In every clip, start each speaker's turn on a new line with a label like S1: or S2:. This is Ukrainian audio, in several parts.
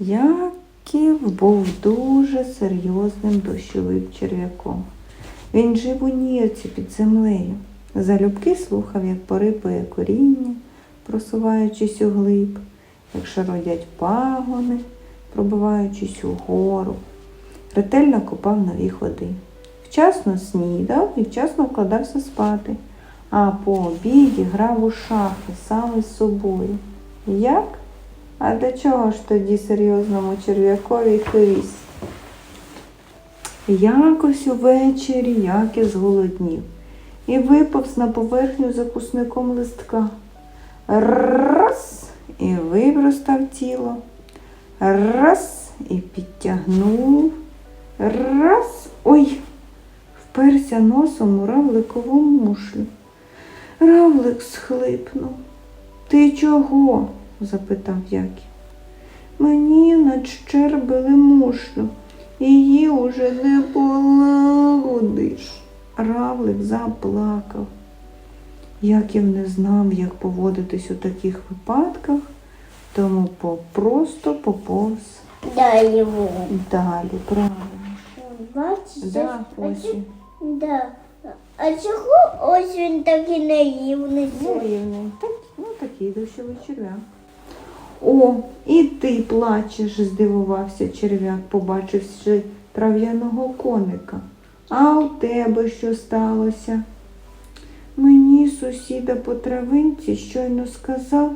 S1: Яків був дуже серйозним дощовим черв'яком. Він жив у нірці під землею. Залюбки слухав, як порипує коріння, просуваючись углиб, як шародять пагони, пробиваючись угору. Ретельно копав нові ходи. Вчасно снідав і вчасно вкладався спати, а по обіді грав у шахи сам із собою. Як? А до чого ж тоді серйозному черв'якові хвіст? Якось увечері Яків зголоднів і виповз на поверхню закусником листка. Раз і вибростав тіло. Раз і підтягнув. Раз. Ой! Вперся носом у равликову мушлю. Равлик схлипнув. Ти чого? запитав Яків. Мені надщербили мушлю, її уже не полагодиш. Равлик заплакав. Яків не знав, як поводитись у таких випадках, тому просто поповз
S2: Далі
S1: далі. Правильно. Да, ось.
S2: да. а чого ось він такий наївний?
S1: Наївний. Так, ну такий дощовий черв'як. О, і ти плачеш, здивувався черв'як, побачивши трав'яного коника. А у тебе що сталося? Мені сусіда по травинці щойно сказав,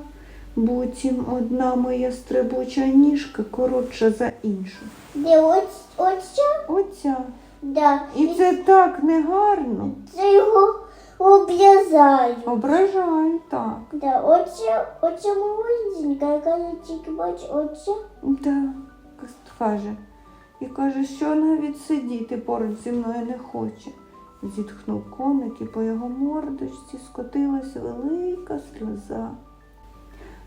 S1: буцім одна моя стрибуча ніжка коротша за іншу.
S2: Де ось оця?
S1: Оця.
S2: Да.
S1: І це так негарно.
S2: Це його обв'язають.
S1: Ображаю так.
S2: Да, оця, оця молоденька, яка тільки бачу, оця.
S1: Да, каже. І каже, що навіть сидіти поруч зі мною не хоче. Зітхнув коник і по його мордочці скотилась велика сльоза.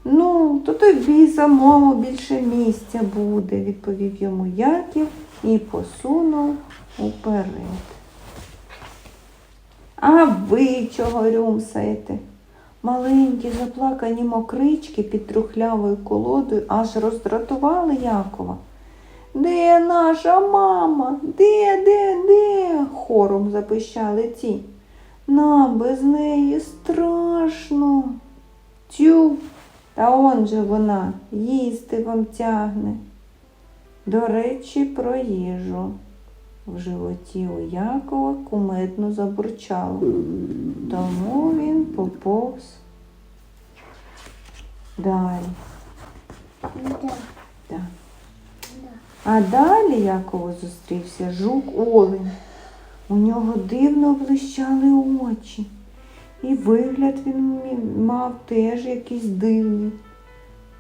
S1: Ну, то тобі самому більше місця буде, відповів йому Яків і посунув уперед. А ви чого рюмсаєте? Маленькі заплакані мокрички під трухлявою колодою аж роздратували Якова. Де наша мама? Де, де, де? хором запищали ті. Нам без неї страшно. Тю, та он же вона їсти вам тягне. До речі, про їжу. В животі у Якова кумедно забурчало. Тому він поповз далі.
S2: Да.
S1: Так. А далі Якову зустрівся жук Олень. У нього дивно блищали очі. І вигляд він мав теж якийсь дивний.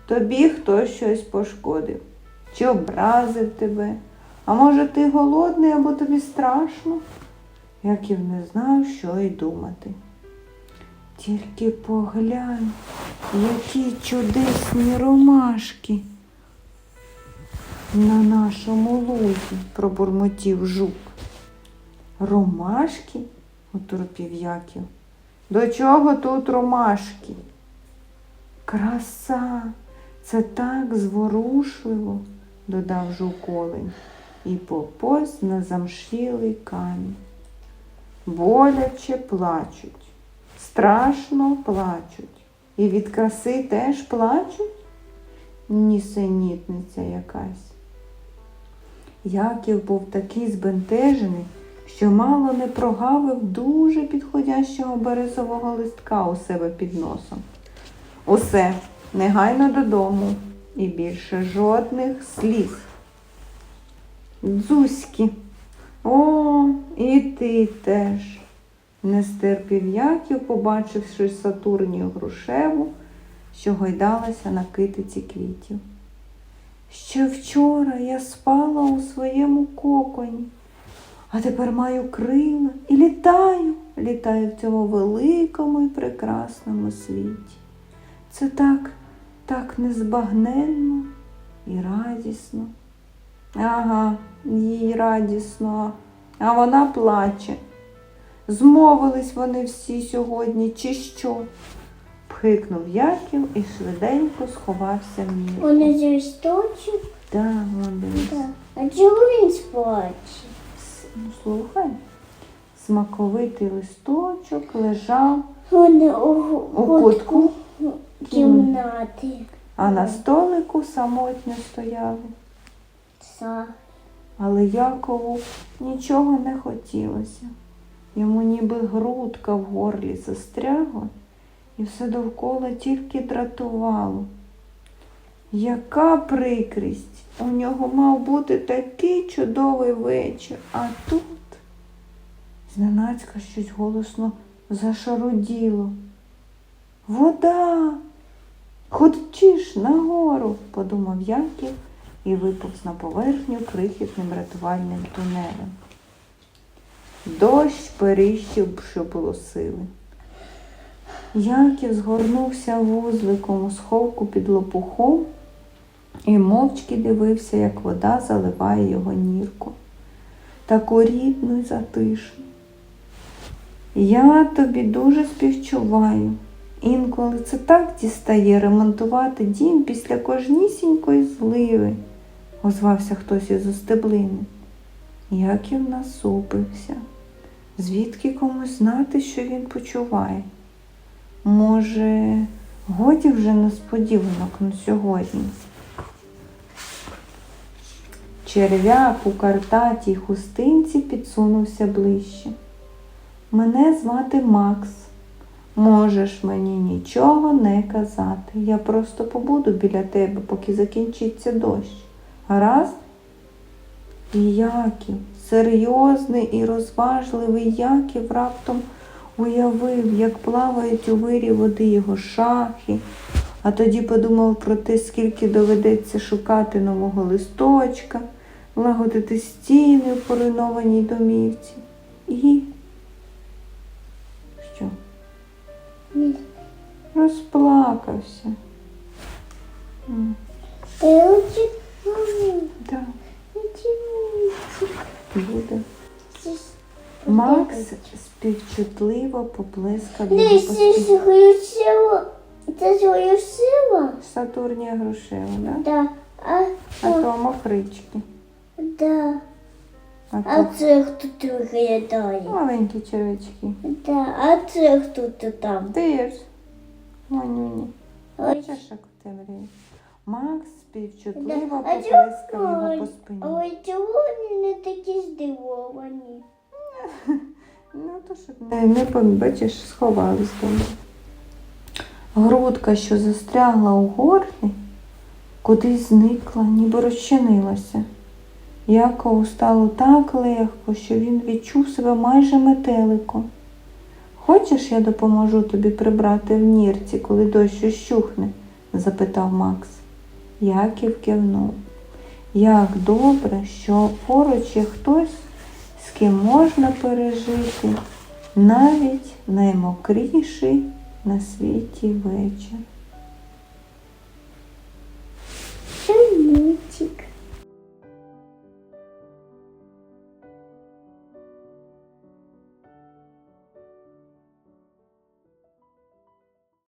S1: Тобі хтось щось пошкодив, чи образив тебе. А може, ти голодний або тобі страшно? Яків не знав, що й думати. Тільки поглянь, які чудесні ромашки на нашому лузі, пробурмотів жук. Ромашки? оторопів Яків. До чого тут ромашки? Краса, це так зворушливо, додав жук олень і поповз на замшілий камінь. Боляче плачуть, страшно плачуть. І від краси теж плачуть? Нісенітниця якась. Яків був такий збентежений, що мало не прогавив дуже підходящого березового листка у себе під носом. Усе, негайно додому і більше жодних сліз. Дзузьки, о, і ти теж. Не стерпів Яків, побачивши Сатурнію грушеву, що гойдалася на китиці квітів. Ще вчора я спала у своєму коконі, а тепер маю крила і літаю, літаю в цьому великому і прекрасному світі. Це так, так незбагненно і радісно. Ага, їй радісно, а вона плаче. Змовились вони всі сьогодні, чи що? Пхикнув Яків і швиденько сховався в ній.
S2: Вони з листочок.
S1: Так.
S2: Так. А чого він сплаче?
S1: Ну, слухай. Смаковитий листочок лежав
S2: Вони у,
S1: у кутку,
S2: кімнати.
S1: а на столику самотньо стояли.
S2: Са.
S1: Але Якову нічого не хотілося. Йому ніби грудка в горлі застрягла, і все довкола тільки дратувало. Яка прикрість! У нього мав бути такий чудовий вечір, а тут зненацька щось голосно зашаруділо. Вода! Хочеш нагору, подумав Яків і виповз на поверхню крихітним рятувальним тунелем. Дощ періщив, що було сили. Яків згорнувся вузликом у сховку під лопухом і мовчки дивився, як вода заливає його нірку. Таку рідну й затишну. Я тобі дуже співчуваю. Інколи це так дістає ремонтувати дім після кожнісінької зливи, озвався хтось із остеблини. Яків насупився. Звідки комусь знати, що він почуває? Може, годі вже несподіванок на сьогодні. Черв'як у картатій хустинці підсунувся ближче. Мене звати Макс. Можеш мені нічого не казати. Я просто побуду біля тебе, поки закінчиться дощ. Гаразд? І Яків, серйозний і розважливий Яків раптом уявив, як плавають у вирі води його шахи, а тоді подумав про те, скільки доведеться шукати нового листочка, лагодити стіни в поруйнованій домівці. І що?
S2: Ні.
S1: Розплакався. М, Співчутливо поплескав його по спині.
S2: Це свою силу?
S1: Сатурнія Грушева, да?
S2: Да. А,
S1: А
S2: а,
S1: то мокрички.
S2: да.
S1: А
S2: А
S1: то
S2: це хто тут виглядає?
S1: маленькі червячки.
S2: Да. А це хто тут там?
S1: Ти ж. Манюні.
S2: Ой.
S1: Бачиш, як у тебе ріє? Макс співчутливо
S2: А
S1: поплескав його по спині.
S2: Ой, чого вони не такі здивовані?
S1: Ну, то що не, бачиш, сховались дома. Грудка, що застрягла у горлі, кудись зникла, ніби розчинилася. Якову стало так легко, що він відчув себе майже метеликом. Хочеш, я допоможу тобі прибрати в нірці, коли дощ ущухне? запитав Макс. Яків кивнув. Як добре, що поруч є хтось, з ким можна пережити навіть наймокріший на світі вечір.